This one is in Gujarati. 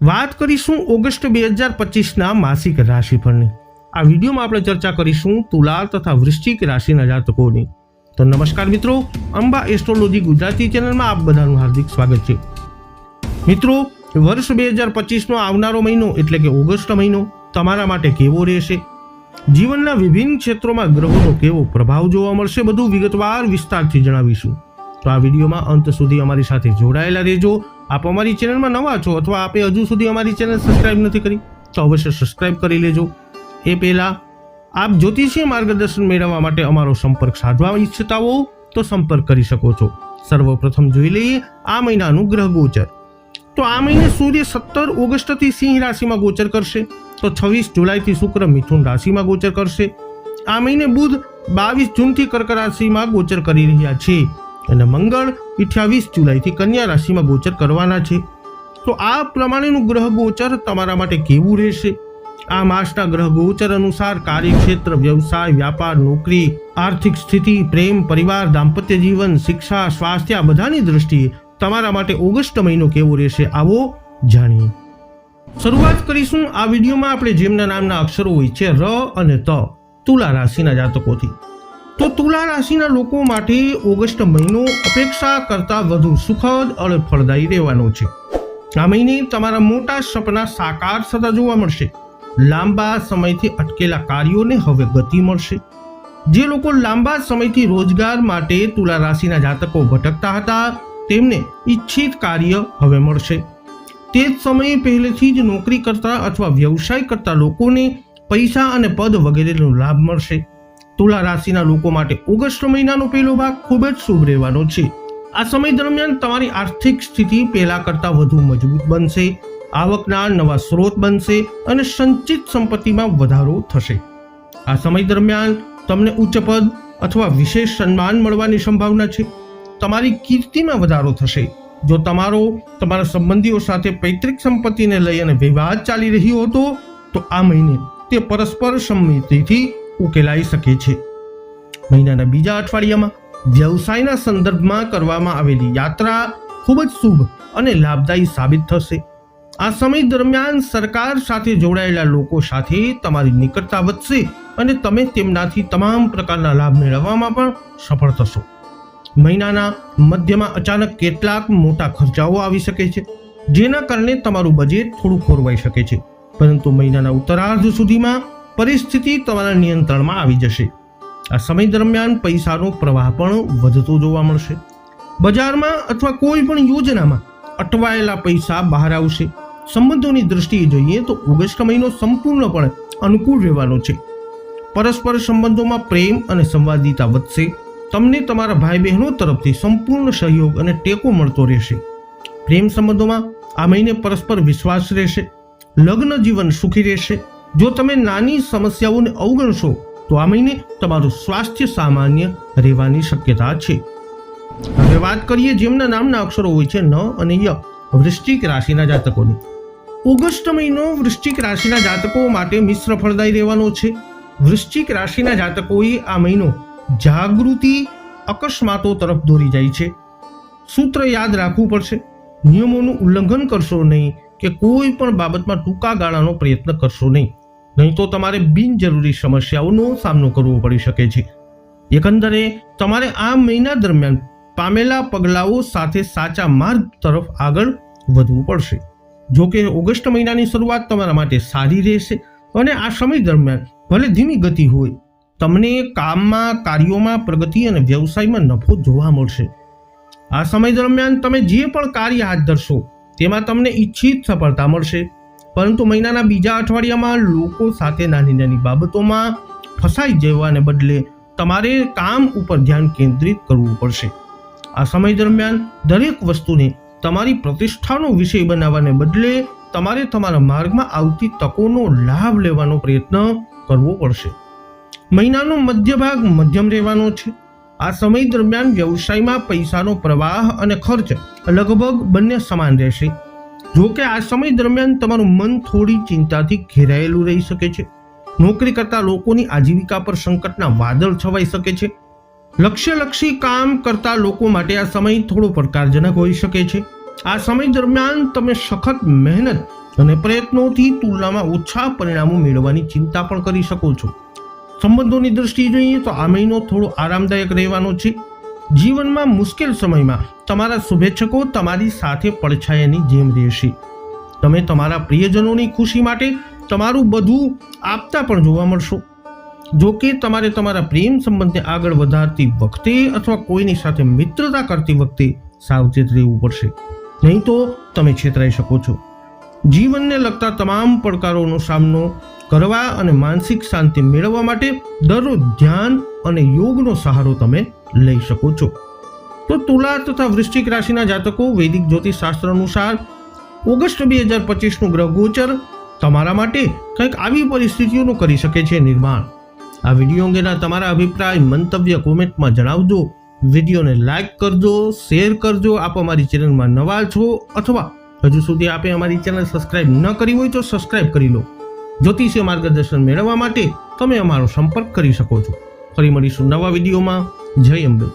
વાત કરીશું ઓગસ્ટ બે હજાર પચીસના માસિક રાશિફળની આ વિડીયોમાં આપણે ચર્ચા કરીશું તુલા તથા વૃશ્ચિક રાશિના જાતકોની. તો નમસ્કાર મિત્રો, અંબા એસ્ટ્રોલોજી ગુજરાતી ચેનલમાં આપ બધાનું હાર્દિક સ્વાગત છે. મિત્રો, વર્ષ બે હજાર પચીસનો આવનારો મહિનો એટલે કે ઓગસ્ટ મહિનો તમારા માટે કેવો રહેશે? જીવનના વિભિન્ન ક્ષેત્રોમાં ગ્રહોનો કેવો પ્રભાવ જોવા મળશે બધું વિગતવાર વિસ્તારથી જણાવીશું. તો આ વિડીયોમાં અંત સુધી અમારી સાથે જોડાયેલા રહેજો. આપ અમારી ચેનલમાં નવા છો અથવા આપે હજુ સુધી અમારી ચેનલ સબસ્ક્રાઈબ નથી કરી, તો અવશ્ય સબસ્ક્રાઈબ કરી લેજો. એ પહેલાં આપ જ્યોતિષીય માર્ગદર્શન મેળવવા માટે અમારો સંપર્ક સાધવા ઈચ્છતા હો તો સંપર્ક કરી શકો છો. સર્વપ્રથમ જોઈ લઈએ આ મહિનાનું ગ્રહ ગોચર. તો આ મહિને સૂર્ય સત્તર ઓગસ્ટથી સિંહ રાશિમાં ગોચર કરશે. તો છવ્વીસ જુલાઈથી શુક્ર મિથુન રાશિમાં ગોચર કરશે. આ મહિને બુધ બાવીસ જૂનથી કર્ક રાશિમાં ગોચર કરી રહ્યા છે. અને મંગળ અઠ્યાવીસ જુલાઈથી કન્યા રાશિમાં ગોચર કરવાના છે. તો આ પ્રમાણેનું ગ્રહ ગોચર તમારા માટે કેવું રહેશે? આ માસના ગ્રહ ગોચર અનુસાર કાર્યક્ષેત્ર, વ્યવસાય, વ્યાપાર, નોકરી, આર્થિક સ્થિતિ, પ્રેમ, પરિવાર, દાંપત્ય જીવન, શિક્ષા, સ્વાસ્થ્ય બધાની દ્રષ્ટિએ તમારા માટે ઓગસ્ટ મહિનો કેવો રહેશે આવો જાણીએ. શરૂઆત કરીશું આ વિડીયોમાં આપણે જેમના નામના અક્ષરો હોય છે, ર અને ત તુલા રાશિના જાતકોથી. તો તુલા રાશિના લોકો માટે ઓગસ્ટ મહિનો અપેક્ષા કરતાં વધુ સુખદ અને ફળદાયી રહેવાનો છે. આ મહિને તમારા મોટા સપના સાકાર થતા જોવા મળશે. લાંબા સમયથી અટકેલા કાર્યોને હવે ગતિ મળશે. જે લોકો લાંબા સમયથી રોજગાર માટે તુલા રાશિના જાતકો ભટકતા હતા, તેમને ઈચ્છિત કાર્ય હવે મળશે. તે જ સમયે પહેલેથી જ નોકરી કરતા અથવા વ્યવસાય કરતા લોકોને પૈસા અને પદ વગેરેનો લાભ મળશે. તુલા રાશિના લોકો માટે ઓગસ્ટ મહિનાનો પહેલો ભાગ ખૂબ જ શુભ રહેવાનો છે. આ સમય દરમિયાન તમારી આર્થિક સ્થિતિ પહેલા કરતાં વધુ મજબૂત બનશે, આવકના નવા સ્ત્રોત બનશે અને સંચિત સંપત્તિમાં વધારો થશે. આ સમય દરમિયાન તમને ઉચ્ચ પદ અથવા વિશેષ સન્માન મળવાની સંભાવના છે. તમારી કીર્તિમાં વધારો થશે. જો તમારો, તમારા સંબંધીઓ સાથે પૈતૃક સંપત્તિને લઈ અને વિવાદ ચાલી રહ્યો હતો, તો આ મહિને તે પરસ્પર સંમતિથી ઉકેલાઈ શકે છે. મહિનાના બીજા અઠવાડિયામાં વ્યવસાયના સંદર્ભમાં કરવામાં આવેલી યાત્રા ખૂબ જ શુભ અને લાભદાયી સાબિત થશે. આ સમય દરમિયાન સરકાર સાથે જોડાયેલા લોકો સાથે તમારી નિકટતા વધશે અને તમે તેમનાથી તમામ પ્રકારના લાભ મેળવવામાં પણ સફળ થશો. મહિનાના મધ્યમાં અચાનક કેટલાક મોટા ખર્ચાઓ આવી શકે છે, જેના કારણે તમારું બજેટ થોડું ખોરવાઈ શકે છે. પરંતુ મહિનાના ઉત્તરાર્ધ સુધીમાં પરિસ્થિતિ તમારા નિયંત્રણમાં આવી જશે. આ સમય દરમિયાન પૈસાનો પ્રવાહ પણ વધતો જોવા મળશે. બજારમાં અથવા કોઈ પણ યોજનામાં અટવાયેલા પૈસા બહાર આવશે. સંબંધોની દ્રષ્ટિએ જોઈએ તો ઓગસ્ટ મહિનો સંપૂર્ણપણે અનુકૂળ રહેવાનો છે. પરસ્પર સંબંધોમાં પ્રેમ અને સંવાદિતા વધશે. તમને તમારા ભાઈ બહેનો તરફથી સંપૂર્ણ સહયોગ અને ટેકો મળતો રહેશે. પ્રેમ સંબંધોમાં આ મહિને પરસ્પર વિશ્વાસ રહેશે. લગ્ન જીવન સુખી રહેશે. જો તમે નાની સમસ્યાઓને અવગણશો, તો આ મહિને તમારું સ્વાસ્થ્ય સામાન્ય રહેવાની શક્યતા છે. હવે વાત કરીએ જેમના નામના અક્ષરો હોય છે ન અને ય, વૃશ્ચિક રાશિના જાતકોની. ઓગસ્ટ મહિનો વૃશ્ચિક રાશિના જાતકો માટે મિશ્ર ફળદાયી રહેવાનો છે. વૃશ્ચિક રાશિના જાતકોએ આ મહિનો જાગૃતિ અકસ્માતો તરફ દોરી જાય છે. સૂત્ર યાદ રાખવું પડશે. નિયમોનું ઉલ્લંઘન કરશો નહીં કે કોઈ પણ બાબતમાં ટૂંકા ગાળાનો પ્રયત્ન કરશો નહીં. નહીં તો તમારે બિનજરૂરી સમસ્યાઓનો સામનો કરવો પડી શકે છે. એકંદરે, તમારે આ મહિના દરમિયાન પામેલા પગલાઓ સાથે સાચા માર્ગ તરફ આગળ વધવું પડશે. જો કે ઓગસ્ટ મહિનાની શરૂઆત તમારા માટે સારી રહેશે અને આ સમય દરમિયાન ભલે ધીમી ગતિ હોય, તમને કામમાં, કાર્યોમાં, પ્રગતિ અને વ્યવસાયમાં નફો જોવા મળશે. આ સમય દરમિયાન તમે જે પણ કાર્ય હાથ ધરશો, તેમાં તમને ઈચ્છિત સફળતા મળશે. પરંતુ મહિનાના બીજા અઠવાડિયામાં લોકો સાથે નાની નાની બાબતોમાં ફસાઈ જવાને બદલે તમારે કામ ઉપર ધ્યાન કેન્દ્રિત કરવું પડશે. આ સમય દરમિયાન દરેક વસ્તુને તમારી પ્રતિષ્ઠાનો વિષય બનાવવાને બદલે તમારે તમારા માર્ગમાં આવતી તકોનો લાભ લેવાનો પ્રયત્ન કરવો પડશે. મહિનાનો મધ્ય ભાગ મધ્યમ રહેવાનો છે. આ સમય દરમિયાન વ્યવસાયમાં પૈસાનો પ્રવાહ અને ખર્ચ લગભગ બંને સમાન રહેશે. જો કે આ સમય દરમિયાન તમારું મન થોડી ચિંતાથી ઘેરાયેલું રહી શકે છે. નોકરી કરતા લોકોની આજીવિકા પર સંકટના વાદળ છવાઈ શકે છે. લક્ષ્યલક્ષી કામ કરતા લોકો માટે આ સમય થોડો પડકારજનક હોઈ શકે છે. આ સમય દરમિયાન તમે સખત મહેનત અને પ્રયત્નોથી તુલનામાં ઓછા પરિણામો મેળવવાની ચિંતા પણ કરી શકો છો. સંબંધોની દ્રષ્ટિએ જોઈએ તો આ મહિનો થોડો આરામદાયક રહેવાનો છે. જીવનમાં મુશ્કેલ સમયમાં તમારા શુભેચ્છકો તમારી સાથે પડછાયાની જેમ રહેશે. તમે તમારા પ્રિયજનોની ખુશી માટે તમારું બધું આપતા પણ જોવા મળશો. જો કે તમારે તમારા પ્રેમ સંબંધને આગળ વધારતી વખતે અથવા કોઈની સાથે મિત્રતા કરતી વખતે સાવચેત રહેવું પડશે. નહીં તો તમે છેતરાઈ શકો છો. જીવનને લગતા તમામ પડકારોનો સામનો કરવા અને માનસિક શાંતિ મેળવવા માટે દરરોજ ધ્યાન અને યોગનો સહારો તમે લઈ શકો છો. તો તુલા તથા વૃશ્ચિક રાશિના જાતકો વૈદિક જ્યોતિષ શાસ્ત્ર અનુસાર ઓગસ્ટ બે હજાર પચીસનું ગ્રહ ગોચર તમારા માટે કંઈક આવી પરિસ્થિતિઓનું કરી શકે છે નિર્માણ. આ વીડિયો અંગેના તમારા અભિપ્રાય મંતવ્ય કોમેન્ટમાં જણાવજો. વિડીયોને લાઈક કરજો, શેર કરજો. આપ અમારી ચેનલમાં નવા છો અથવા હજુ સુધી આપે અમારી ચેનલ સબસ્ક્રાઇબ ન કરી હોય તો સબસ્ક્રાઇબ કરી લો. જ્યોતિષીય માર્ગદર્શન મેળવવા માટે તમે અમારો સંપર્ક કરી શકો છો. ફરી મળીશું નવા વિડીયોમાં. જય અંબે.